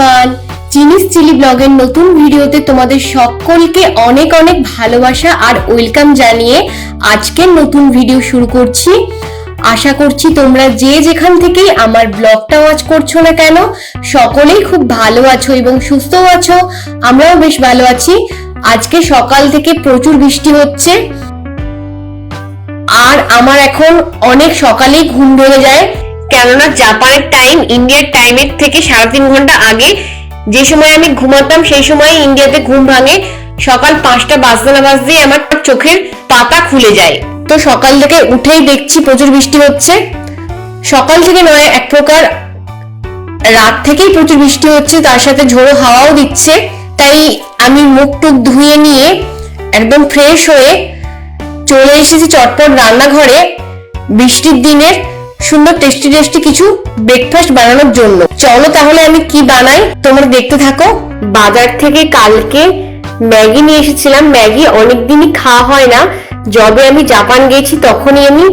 Everyone জিনিস chilli ব্লগের নতুন ভিডিওতে তোমাদের সকলকে অনেক অনেক ভালোবাসা আর ওয়েলকাম জানিয়ে আজকের নতুন ভিডিও শুরু করছি। আশা করছি তোমরা যে যেখান থেকেই আমার ব্লগটা ওয়াচ করছ না কেন, সকলেই খুব ভালো আছো এবং সুস্থও আছো। আমরাও বেশ ভালো আছি। আজকে সকাল থেকে প্রচুর বৃষ্টি হচ্ছে। আর আমার এখন অনেক সকালেই ঘুম ভেঙে যায়। কেননা জাপানের টাইম ইন্ডিয়ার টাইমের থেকে সাড়ে তিন ঘণ্টা আগে যে সময় আমি ঘুমাতাম, সেই সময় ইন্ডিয়াতে ঘুম ভাঙে। সকাল পাঁচটা বাজতে না বাজতেই আমার চোখের পাতা খুলে যায়। তো সকাল থেকে উঠেই দেখছি প্রচুর বৃষ্টি হচ্ছে। সকাল থেকে নয়, এক প্রকার রাত থেকেই প্রচুর বৃষ্টি হচ্ছে, তার সাথে ঝোড়ো হাওয়াও দিচ্ছে। তাই আমি মুখ টুক ধুয়ে নিয়ে একদম ফ্রেশ হয়ে চলে এসেছি চটপট রান্নাঘরে। বৃষ্টির দিনের সুন্দর টেস্টি টেস্টি কিছু ব্রেকফাস্ট বানানোর জন্য। চলো তাহলে আমি কি বানাই? তোমরা দেখতে থাকো। বাজার থেকে কালকে ম্যাগি নিয়ে এসেছিলাম। ম্যাগি অনেকদিনই খাওয়া হয় না। যবে আমি জাপান গেছি তখনই আমি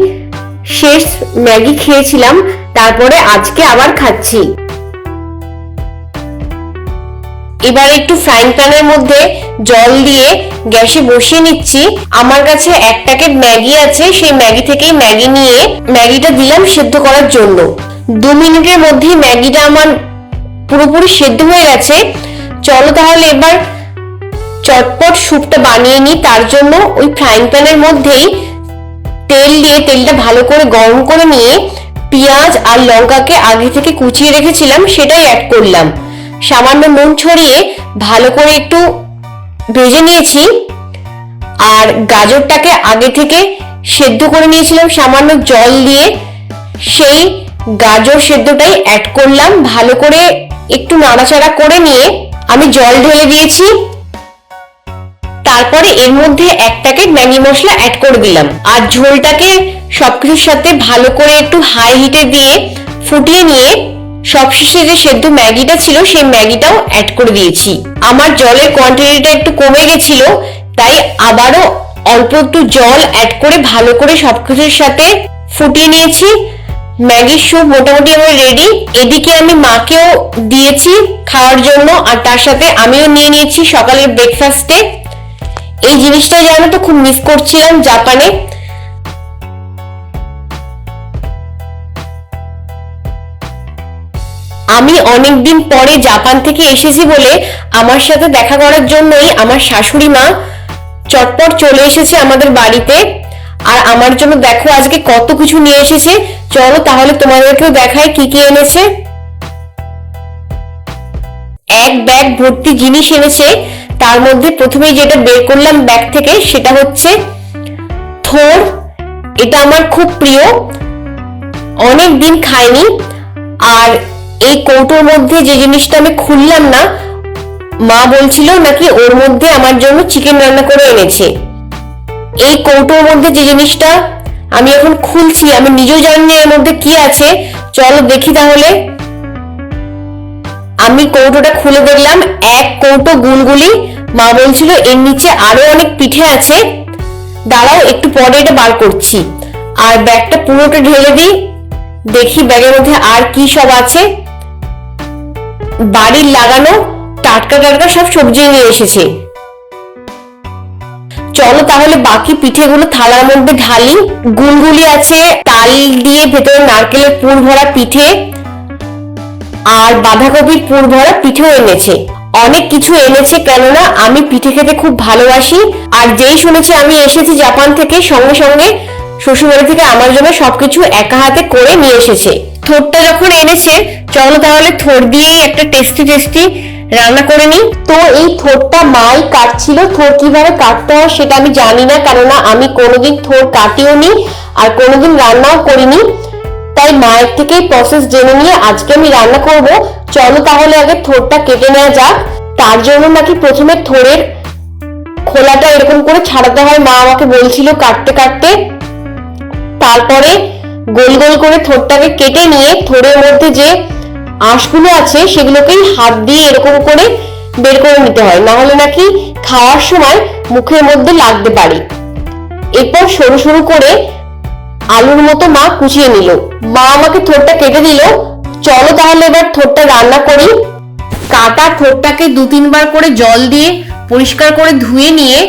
শেষ ম্যাগি খেয়েছিলাম। তারপরে আজকে আবার খাচ্ছি। এবার একটু ফ্রাইং প্যানের মধ্যে জল দিয়ে গ্যাসে বসিয়ে নিচ্ছি। আমার কাছে এক প্যাকেট ম্যাগি আছে, সেই ম্যাগি থেকেই ম্যাগি নিয়ে ম্যাগিটা দিলাম সেদ্ধ করার জন্য। দু মিনিটের মধ্যেই ম্যাগিটা আমার পুরোপুরি সেদ্ধ হয়ে গেছে। চলো তাহলে এবার চটপট স্যুপটা বানিয়ে নিই। তার জন্য ওই ফ্রাইং প্যানের মধ্যেই তেল দিয়ে তেলটা ভালো করে গরম করে নিয়ে পেঁয়াজ আর লঙ্কাকে আগে থেকে কুচিয়ে রেখেছিলাম, সেটাই অ্যাড করলাম। সামান্য নুন ছড়িয়ে ভালো করে একটু ভেজে নিয়েছি। আর গাজরটাকে আগে থেকে সেদ্ধ করে নিয়েছিলাম, সামান্য জল দিয়ে। সেই গাজর সেদ্ধটাই অ্যাড করলাম, ভালো করে একটু নাড়াচাড়া করে নিয়ে আমি জল ঢেলে দিয়েছি। তারপরে এর মধ্যে এক প্যাকেট ম্যাগি মশলা অ্যাড করে দিলাম। আর ঝোলটাকে সবকিছুর সাথে ভালো করে একটু হাই হিটে দিয়ে ফুটিয়ে নিয়ে সবশেষে যে সেদ্ধ ম্যাগিটা ছিল, সেই ম্যাগিটাও অ্যাড করে দিয়েছি। আমার জলের কোয়ান্টিটিটা একটু কমে গেছিল, তাই আবারও অল্প একটু জল অ্যাড করে ভালো করে সবকিছুর সাথে ফুটিয়ে নিয়েছি। ম্যাগির স্যুপ মোটামুটি আমার রেডি এদিকে আমি মাকেও দিয়েছি খাওয়ার জন্য, আর তার সাথে আমিও নিয়ে নিয়েছি সকালের ব্রেকফাস্টে এই জিনিসটা জানো তো, খুব মিস করছিলাম জাপানে। আমি অনেকদিন পরে জাপান থেকে এসেছি বলে আমার সাথে দেখা করার জন্যই আমার শাশুড়ি মা চটপট চলে এসেছে আমাদের বাড়িতে। আর আমার জন্য দেখো আজকে কত কিছু নিয়ে এসেছে। চলো তাহলে তোমাদেরকেও দেখায় কি কি এনেছে। এক ব্যাগ ভর্তি জিনিস এনেছে। তার মধ্যে প্রথমেই যেটা বের করলাম ব্যাগ থেকে সেটা হচ্ছে থোর। এটা আমার খুব প্রিয়। অনেক দিন খাইনি। আর এই কৌটোর মধ্যে যে জিনিসটা আমি খুললাম না, মা বলছিল নাকি ওর মধ্যে আমার জন্য চিকেন রান্না করে এনেছে। এই কৌটোর মধ্যে যে জিনিসটা আমি এখন খুলছি, আমি নিজেও জানি না এর মধ্যে কি আছে। চলো দেখি তাহলে। আমি কৌটোটা খুলে দেখলাম, এক কৌটো গুলগুলি, মা বলছিল এর নিচে আরও অনেক পিঠে আছে। দাঁড়াও, একটু পরে এটা বার করছি। আর ব্যাগটা পুরোটা ঢেলে দিই, দেখি ব্যাগের মধ্যে আর কি সব আছে। বাড়ির লাগানো, টাটকা টাটকা সব সবজি নিয়ে এসেছে। চলো তাহলে বাকি পিঠেগুলো থালার মধ্যে ঢালি। গুলগুলি আছে, তাল দিয়ে ভেতরে নারকেলের পুর ভরা পিঠে আর বাঁধাকপির পুর ভরা পিঠেও এনেছে। অনেক কিছু এনেছে কেননা আমি পিঠে খেতে খুব ভালোবাসি। আর যেই শুনেছি আমি এসেছি জাপান থেকে সঙ্গে সঙ্গে শ্বশুরবাড়ি থেকে আমার জন্য সবকিছু একা হাতে করে নিয়ে এসেছে। থোরটা যখন এনেছে, চলো তাহলে থোর দিয়েই একটা টেস্টি টেস্টি রান্না করে নিই। তো এই থোরটা মাই কাটছিল, থোর কীভাবে কাটতে হয় সেটা আমি জানি না, কেননা আমি কোনোদিন থোর কাটিও নি আর কোনোদিন রান্নাও করিনি। তাই মায়ের থেকেই প্রসেস জেনে নিয়ে আজকে আমি রান্না করব। চলো তাহলে আগে থোরটা কেটে নেওয়া যাক। তার জন্য নাকি প্রথমে থোরের খোলাটা এরকম করে ছাড়াতে হয়, মা আমাকে বলছিল কাটতে কাটতে। তারপরে গোল গোল করে থোরটাকে কেটে নিয়ে থোরের মধ্যে যে আঁশগুলো আছে সেগুলোকেই হাত দিয়ে এরকম করে বের করে নিতে হয়। না হলে নাকি খাওয়ার সময় মুখের মধ্যে লাগতে পারে। এরপর সরু সরু করে আলুর মতো মা কুচিয়ে নিল। মা আমাকে থোরটা কেটে দিল। চলো তাহলে এবার থোরটা রান্না করি। কাটা থোরটাকে দু তিনবার করে জল দিয়ে পরিষ্কার করে ধুয়ে নিয়ে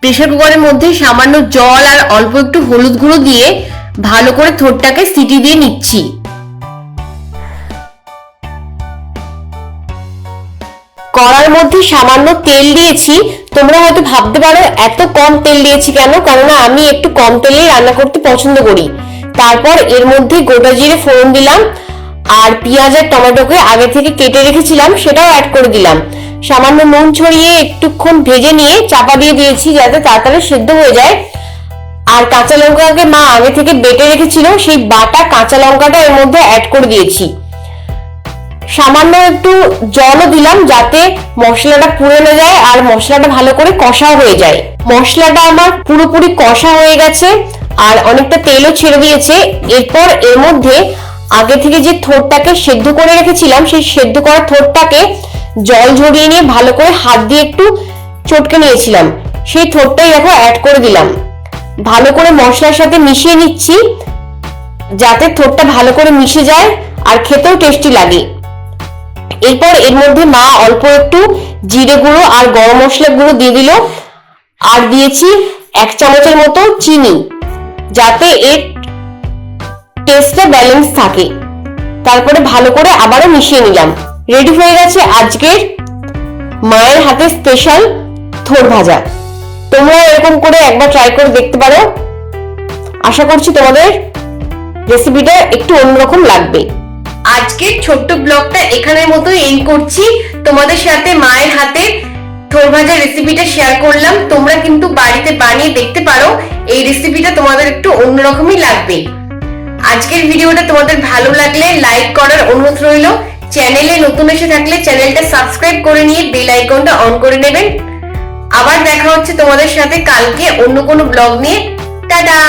প্রেসার কুকারের মধ্যে সামান্য জল আর অল্প একটু হলুদ গুঁড়ো দিয়ে ভালো করে থোরটাকে সিটি দিয়ে নিচ্ছি। কড়ার মধ্যে সামান্য তেল দিয়েছি। তোমরা হয়তো ভাবতে পারো, এত কম তেল দিয়েছি কেন? কেননা আমি একটু কম তেলেই রান্না করতে পছন্দ করি। তারপর এর মধ্যে গোটা জিরে ফোড়ন দিলাম আর পেঁয়াজ আর টমেটোকে আগে থেকে কেটে রেখেছিলাম, সেটাও অ্যাড করে দিলাম। সামান্য নুন ছড়িয়ে একটুক্ষণ ভেজে নিয়ে চাপা দিয়ে দিয়েছি যাতে তাড়াতাড়ি সেদ্ধ হয়ে যায়। আর কাঁচা লঙ্কাকে মা আগে থেকে বেটে রেখেছিল, সেই বাটা কাঁচা লঙ্কাটা এর মধ্যে অ্যাড করে দিয়েছি। সামান্য একটু জলও দিলাম যাতে মশলাটা পুড়ে না যায় আর মশলাটা ভালো করে কষা হয়ে যায়। মশলাটা আমার পুরোপুরি কষা হয়ে গেছে আর অনেকটা তেলও ছেড়ে দিয়েছে। এরপর এর মধ্যে আগে থেকে যে থোরটাকে সেদ্ধ করে রেখেছিলাম, সেই সেদ্ধ করা থোরটাকে জল ঝরিয়ে নিয়ে ভালো করে হাত দিয়ে একটু চটকে নিয়েছিলাম। সেই থোরটাই দেখো অ্যাড করে দিলাম। ভালো করে মশলার সাথে মিশিয়ে নিচ্ছি, যাতে থোরটা ভালো করে মিশে যায় আর খেতেও টেস্টি লাগে। এরপর এর মধ্যে মা অল্প একটু জিরে গুঁড়ো আর গরম মশলা গুঁড়ো দিয়ে দিল। আর দিয়েছি এক চামচের মতো চিনি, যাতে এর টেস্টটা ব্যালেন্স থাকে। তারপরে ভালো করে আবারও মিশিয়ে নিলাম। রেডি হয়ে গেছে আজকের মায়ের হাতে স্পেশাল থোর ভাজা। তোমরা এরকম করে একবার ট্রাই করে দেখতে পারো। আশা করছি তোমাদের রেসিপিটা একটু অন্যরকম লাগবে। আজকের ছোট্ট ব্লগটা এখানের মতো এন্ড করছি। তোমাদের সাথে মায়ের হাতে থোর ভাজা রেসিপিটা শেয়ার করলাম। তোমরা কিন্তু বাড়িতে বানিয়ে দেখতে পারো। এই রেসিপিটা তোমাদের একটু অন্যরকমই লাগবে। আজকের ভিডিওটা তোমাদের ভালো লাগলে লাইক করার অনুরোধ রইল। চ্যানেলে নতুন এসে থাকলে চ্যানেলটা সাবস্ক্রাইব করে নিয়ে বেল আইকনটা অন করে নেবেন। আবার দেখা হচ্ছে তোমাদের সাথে কালকে অন্য কোনো ব্লগ নিয়ে। টাটা!